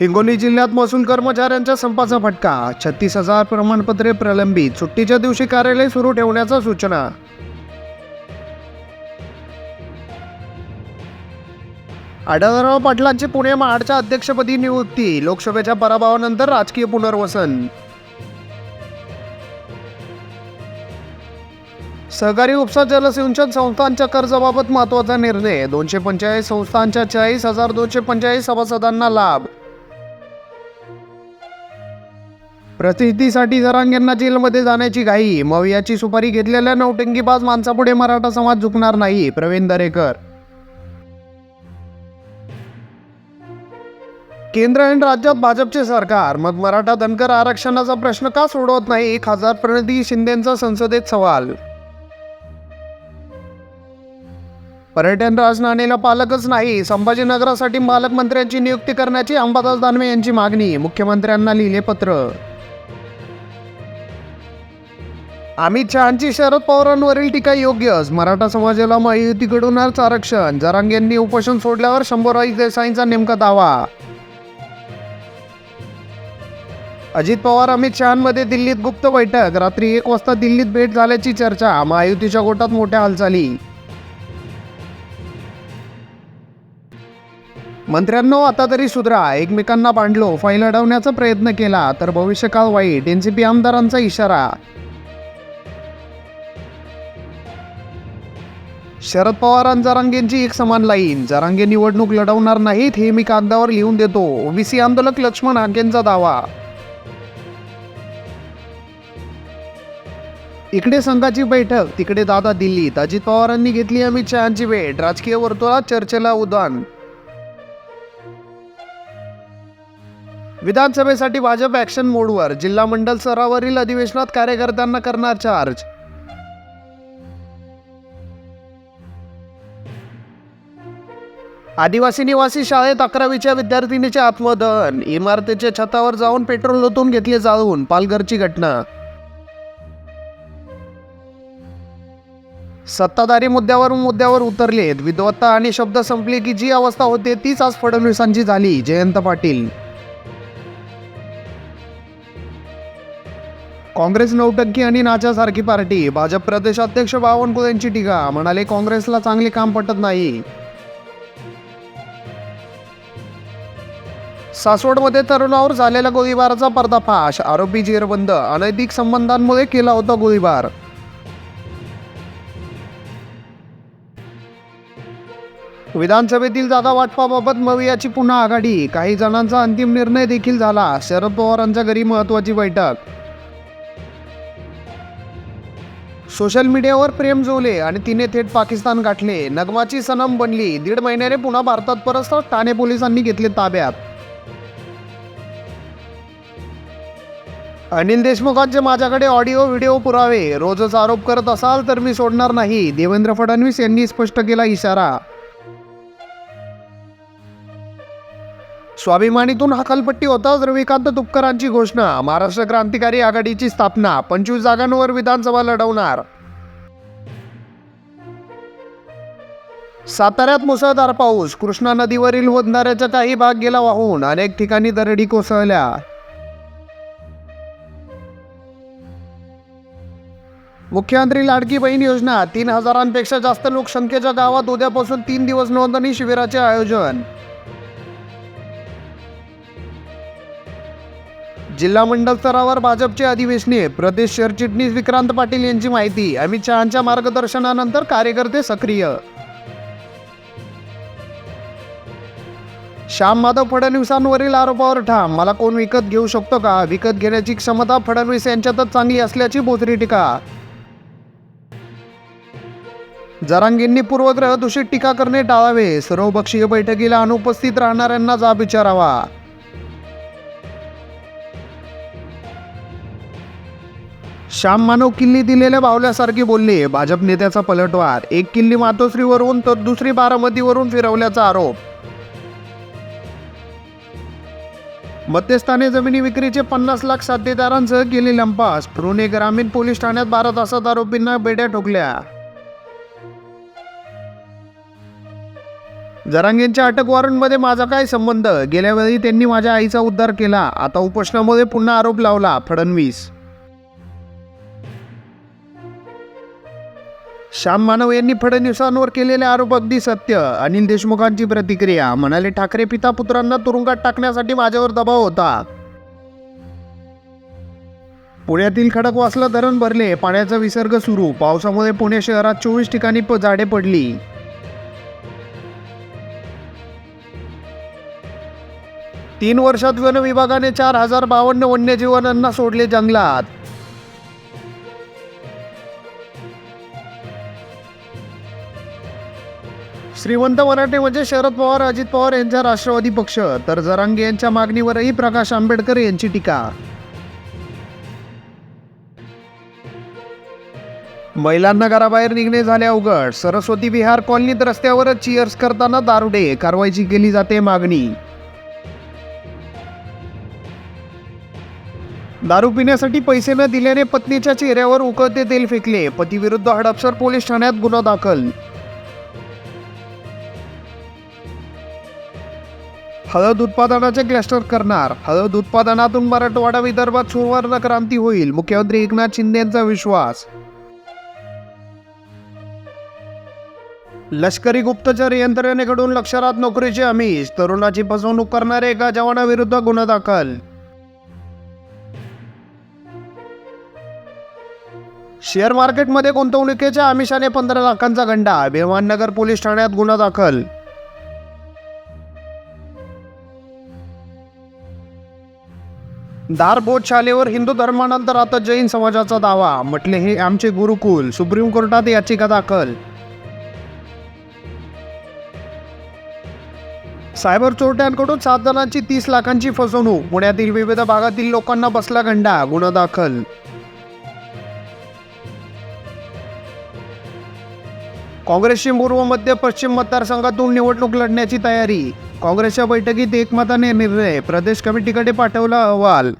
हिंगोली जिल्ह्यात महसूल कर्मचाऱ्यांच्या संपाचा फटका. छत्तीस हजार प्रमाणपत्रे प्रलंबित. सुट्टीच्या दिवशी कार्यालय सुरू ठेवण्याच्या सूचना. आढळराव पाटलांची पुणे महाडच्या अध्यक्षपदी नियुक्ती. लोकसभेच्या पराभवानंतर राजकीय पुनर्वसन. सहकारी उपसा जलसिंचन संस्थांच्या कर्जाबाबत महत्त्वाचा निर्णय. दोनशे पंचेचाळीस संस्थांच्या चाळीस हजार दोनशे पंचेचाळीस सभासदांना लाभ. प्रसिद्धीसाठी जरांगेंना जेलमध्ये जाण्याची घाई. मवियाची सुपारी घेतलेल्या नौटंकीबाज माणसापुढे मराठा समाज झुकणार नाही प्रवीण दरेकर. केंद्र आणि राज्यात भाजपचे सरकार. मग मराठा धनकर आरक्षणाचा प्रश्न का सोडवत नाही? खासदार प्रणिती शिंदेचा संसदेत सवाल. पर्यटन राजधानीला पालकच नाही. संभाजीनगरासाठी पालकमंत्र्यांची नियुक्ती करण्याची अंबादास दानवे यांची मागणी. मुख्यमंत्र्यांना लिहिले पत्र अमित शहांची शरद पवारांवरील टीका योग्यच मराठा समाजाला महायुतीकडूनच आरक्षण. जरांगेंनी उपोषण सोडल्यावर शंभूराज देसाईंचा नेमका दावा. अजित पवार अमित शहांमध्ये दिल्लीत गुप्त बैठक. रात्री एक वाजता दिल्लीत भेट झाल्याची चर्चा. महायुतीच्या गोटात मोठ्या हालचाली. मंत्र्यांनो आता तरी सुधरा. एकमेकांना बांधलो फाईल अडवण्याचा प्रयत्न केला तर भविष्यकाळ वाईट. एनसीपी आमदारांचा इशारा. शरद पवार आणि जरांगेंची एक समान लाईन. जरांगे निवडणूक लढवणार नाहीत हे मी कागदावर लिहून देतो. ओबीसी आंदोलक लक्ष्मण आगेंचा दावा. इकडे संघाची बैठक तिकडे दादा दिल्लीत. अजित पवारांनी घेतली अमित शहांची भेट. राजकीय वर्तुळात चर्चेला उदान. विधानसभेसाठी भाजप ऍक्शन मोडवर जिल्हा मंडल स्तरावरील अधिवेशनात कार्यकर्त्यांना करणार चार्ज आदिवासी निवासी शाळेत अकरावीच्या विद्यार्थिनीचे आत्मदहन. इमारतीच्या छतावर जाऊन पेट्रोल ओतून घेतले जाळून. पालघरची घटना. सत्ताधारी मुद्द्यावर मुद्द्यावर उतरलेत. विद्वत्ता आणि शब्द संपले की जी अवस्था होते तीच आज फडणवीसांची झाली. जयंत पाटील. काँग्रेस नौटक्की आणि नाच्यासारखी पार्टी. भाजप प्रदेशाध्यक्ष बावनकुळेंची टीका. म्हणाले काँग्रेसला चांगले काम पटत नाही. सासवडमध्ये तरुणावर झालेल्या गोळीबाराचा पर्दाफाश. आरोपी जेरबंद. अनैतिक संबंधांमुळे केला होता गोळीबार. विधानसभेतील जागा वाटपाबाबत मवियाची पुन्हा आघाडी. काही जणांचा अंतिम निर्णय देखील झाला. शरद पवारांच्या घरी महत्वाची बैठक. सोशल मीडियावर प्रेम जोले आणि तिने थेट पाकिस्तान गाठले. नगमाची सनम बनली. दीड महिन्याने पुन्हा भारतात परत ठाणे पोलिसांनी घेतले ताब्यात. अनिल देशमुखांचे माझ्याकडे ऑडिओ व्हिडिओ पुरावे. रोजच आरोप करत असाल तर मी सोडणार नाही. देवेंद्र फडणवीस यांनी स्पष्ट केला इशारा. स्वाभिमानीतून हकालपट्टी होताच रविकांत तुपकरांची घोषणा. महाराष्ट्र क्रांतिकारी आघाडीची स्थापना. पंचवीस जागांवर विधानसभा लढवणार. साताऱ्यात मुसळधार पाऊस. कृष्णा नदीवरील होणाऱ्याचा काही भाग गेला वाहून. अनेक ठिकाणी दरडी कोसळल्या. मुख्यमंत्री लाडकी बहीण योजना तीन हजारांपेक्षा जास्त लोकसंख्येच्या गावात उद्यापासून तीन दिवस नोंदणी शिबिराचे आयोजन. जिल्हा मंडळ स्तरावर भाजपचे अधिवेशने प्रदेश सरचिटणीस विक्रांत पाटील यांची माहिती अमित शहांच्या मार्गदर्शनानंतर कार्यकर्ते सक्रिय. श्याम माधव फडणवीसांवरील आरोपावर ठाम मला कोण विकत घेऊ शकतो का? विकत घेण्याची क्षमता फडणवीस यांच्यातच चांगली असल्याची बोचरी टीका. जरांगींनी पूर्वग्रह दूषित टीका करणे टाळावे. सर्वपक्षीय बैठकीला अनुपस्थित राहणाऱ्यांना जाब विचारावा. श्याम मानव किल्ली दिलेल्या बावल्यासारखी बोलले भाजप नेत्याचा पलटवार. एक किल्ली मातोश्रीवरून तर दुसरी बारामतीवरून फिरवल्याचा आरोप. मध्यस्थाने जमिनी विक्रीचे पन्नास लाख साध्येदारांसह केले लंपास. पुणे ग्रामीण पोलीस ठाण्यात बारा तासात आरोपींना बेड्या ठोकल्या. जरांगेंच्या अटक वॉरंटमध्ये माझा काय संबंध? गेल्या वेळी त्यांनी माझ्या आईचा उद्धार केला. आता उपोषणामध्ये पुन्हा आरोप लावला फडणवीस. श्याम मानव यांनी फडणवीसांवर केलेले आरोप अगदी सत्य. अनिल देशमुखांची प्रतिक्रिया म्हणाले ठाकरे पिता पुत्रांना तुरुंगात टाकण्यासाठी माझ्यावर दबाव होता. पुण्यातील खडकवासला धरण भरले पाण्याचा विसर्ग सुरू. पावसामुळे पुणे शहरात चोवीस ठिकाणी झाडे पडली. तीन वर्षात वन विभागाने चार हजार बावन्न वन्यजीवांना सोडले जंगलात. श्रीमंत मराठे म्हणजे शरद पवार अजित पवार यांचा राष्ट्रवादी पक्ष. तर जरांगे यांच्या मागणीवरही प्रकाश आंबेडकर यांची टीका. महिलांना घराबाहेर निघणे झाले अवघड. सरस्वती विहार कॉलनीत रस्त्यावरच चिअर्स करताना दारुडे. कारवाईची केली जाते मागणी. दारू पिण्यासाठी पैसे न दिल्याने पत्नीच्या चेहऱ्यावर उकळते तेल फेकले. पतीविरुद्ध हडपसर पोलीस ठाण्यात गुन्हा दाखल. हळद उत्पादनाचे क्लस्टर करणार. हळद उत्पादनातून मराठवाडा विदर्भात सुवर्ण क्रांती होईल. मुख्यमंत्री एकनाथ शिंदे यांचा विश्वास. लष्करी गुप्तचर यंत्रणेकडून लष्करात नोकरीचे आमिष. तरुणाची फसवणूक करणाऱ्या एका जवानाविरुद्ध गुन्हा दाखल. शेअर मार्केटमध्ये गुंतवणुकीच्या आमिषाने पंधरा लाखांचा गंडा विमाननगर पोलीस ठाण्यात गुन्हा दाखल. दारबोध शालेवर हिंदू धर्मानंतर आता जैन समाजाचा दावा म्हटले हे आमचे गुरुकुल सुप्रीम कोर्टात याचिका दाखल. सायबर चोरट्यांकडून सात जणांची तीस लाखांची फसवणूक पुण्यातील विविध भागातील लोकांना बसला गंडा गुन्हा दाखल. काँग्रेसची पूर्व मध्य पश्चिम मतदारसंघातून निवडणूक लढण्याची तयारी. काँग्रेसच्या बैठकीत एकमताने निर्णय. प्रदेश कमिटीकडे पाठवला अहवाल.